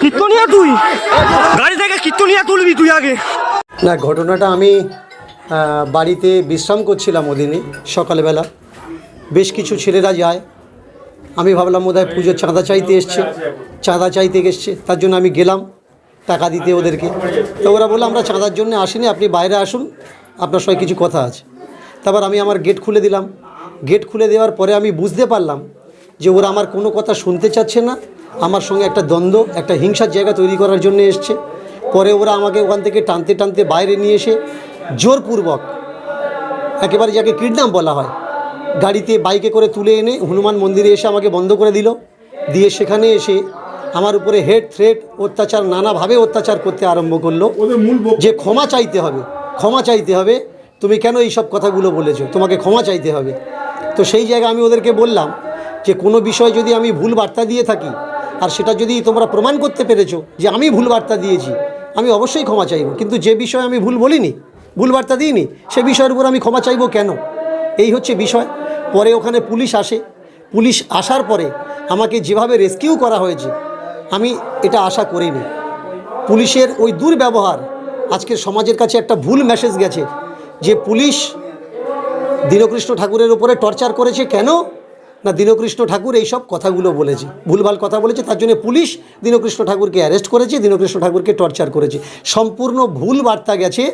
কীর্তনিয়া তুই? গাড়ি থেকে কীর্তনিয়া তুলবি তুই আগে। না, ঘটনাটা আমি বাড়িতে বিশ্রাম করছিলাম ওদিনে সকালবেলা। বেশ কিছু ছেলেরা যায়। আমি ভাবলাম বোধহয় পুজোর চাঁদা চাইতে এসছে। চাঁদা চাইতে এসছে, তার জন্য আমি গেলাম টাকা দিতে ওদেরকে। তো ওরা বলল, আমরা চাঁদার জন্য আসিনি, আপনি বাইরে আসুন, আপনার সঙ্গে কিছু কথা আছে। তারপর আমি আমার গেট খুলে দিলাম। গেট খুলে দেওয়ার পরে আমি বুঝতে পারলাম যে ওরা আমার কোনো কথা শুনতে চাচ্ছে না আমার সঙ্গে একটা দ্বন্দ্ব একটা হিংসার জায়গা তৈরি করার জন্য এসছে। পরে ওরা আমাকে ওখান থেকে টানতে টানতে বাইরে নিয়ে এসে জোরপূর্বক একেবারে যাকে কিডন্যাপ বলা হয় গাড়িতে বাইকে করে তুলে এনে হনুমান মন্দিরে এসে আমাকে বন্ধ করে দিল। দিয়ে সেখানে এসে আমার উপরে হেড থ্রেট অত্যাচার নানাভাবে অত্যাচার করতে আরম্ভ করল। যে ক্ষমা চাইতে হবে ক্ষমা চাইতে হবে তুমি কেন এই সব কথাগুলো বলেছ? তোমাকে ক্ষমা চাইতে হবে। তো সেই জায়গায় আমি ওদেরকে বললাম যে কোনো বিষয় যদি আমি ভুল বার্তা দিয়ে থাকি, আর সেটা যদি তোমরা প্রমাণ করতে পেরেছ যে আমি ভুল বার্তা দিয়েছি, আমি অবশ্যই ক্ষমা চাইব। কিন্তু যে বিষয়ে আমি ভুল বলিনি, ভুল বার্তা দিইনি, সে বিষয়ের উপর আমি ক্ষমা চাইব কেন? এই হচ্ছে বিষয়। পরে ওখানে পুলিশ আসে। পুলিশ আসার পরে আমাকে যেভাবে রেস্কিউ করা হয়েছে, আমি এটা আশা করিনি। পুলিশের ওই দুর্ব্যবহার, আজকের সমাজের কাছে একটা ভুল মেসেজ গেছে যে পুলিশ দীনকৃষ্ণ ঠাকুরের উপরে টর্চার করেছে কেন? না দীনকৃষ্ণ ঠাকুর এইসব কথাগুলো বলেছে। ভুলভাল কথা বলেছে তার জন্য পুলিশ দীনকৃষ্ণ ঠাকুরকে অ্যারেস্ট করেছে দীনকৃষ্ণ ঠাকুরকে টর্চার করেছে। সম্পূর্ণ ভুল বার্তা গেছে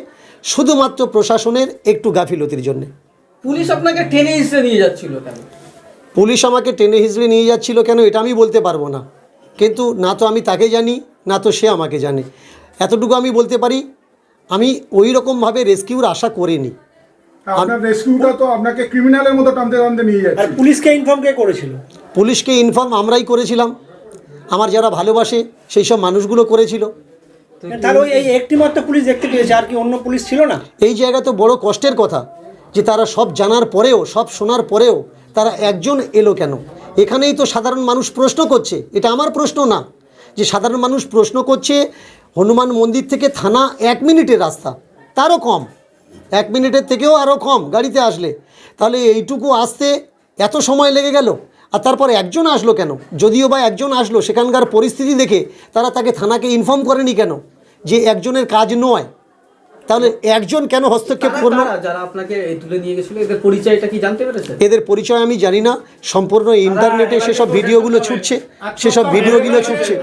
শুধুমাত্র প্রশাসনের একটু গাফিলতির জন্যে। পুলিশ আপনাকে টেনে হিসেবে নিয়ে যাচ্ছিল কেন? পুলিশ আমাকে টেনে হিসেবে নিয়ে যাচ্ছিল কেন এটা আমি বলতে পারব না। কিন্তু না তো আমি তাকে জানি না তো সে আমাকে জানে। এতটুকু আমি বলতে পারি আমি ওই রকমভাবে রেস্কিউর আশা করিনি। আপনার রেস্কিউটা তো আপনাকে ক্রিমিনালের মতো টানতে টানতে নিয়ে আর পুলিশকে ইনফর্ম কে করেছিল? পুলিশকে ইনফর্ম আমরাই করেছিলাম। আমার যারা ভালোবাসে সেই সব মানুষগুলো করেছিল। তাহলে এই একটি মাত্র পুলিশ দেখতে পেয়েছে আর কি অন্য পুলিশ ছিল না? এই জায়গা তো বড় কষ্টের কথা যে তারা সব জানার পরেও সব শোনার পরেও তারা একজন এলো কেন? এখানেই তো সাধারণ মানুষ প্রশ্ন করছে। এটা আমার প্রশ্ন না। যে সাধারণ মানুষ প্রশ্ন করছে হনুমান মন্দির থেকে থানা এক মিনিটের রাস্তা তারও কম। এক মিনিটের থেকেও আরও কম গাড়িতে আসলে। তাহলে এইটুকু আসতে এত সময় লেগে গেল? আর তারপরে একজন আসলো কেন? যদিও বা একজন আসলো সেখানকার পরিস্থিতি দেখে তারা তাকে থানাকে ইনফর্ম করেনি কেন? যে একজনের কাজ নয়। তাহলে একজন কেন হস্তক্ষেপ কারা- করল? যারা আপনাকে তুলে নিয়ে গেছিল এদের পরিচয়টা কি জানতে পেরেছেন? এদের পরিচয় আমি জানি না। সম্পূর্ণ ইন্টারনেটে সেসব ভিডিওগুলো ছুটছে। সেসব ভিডিওগুলো ছুটছে।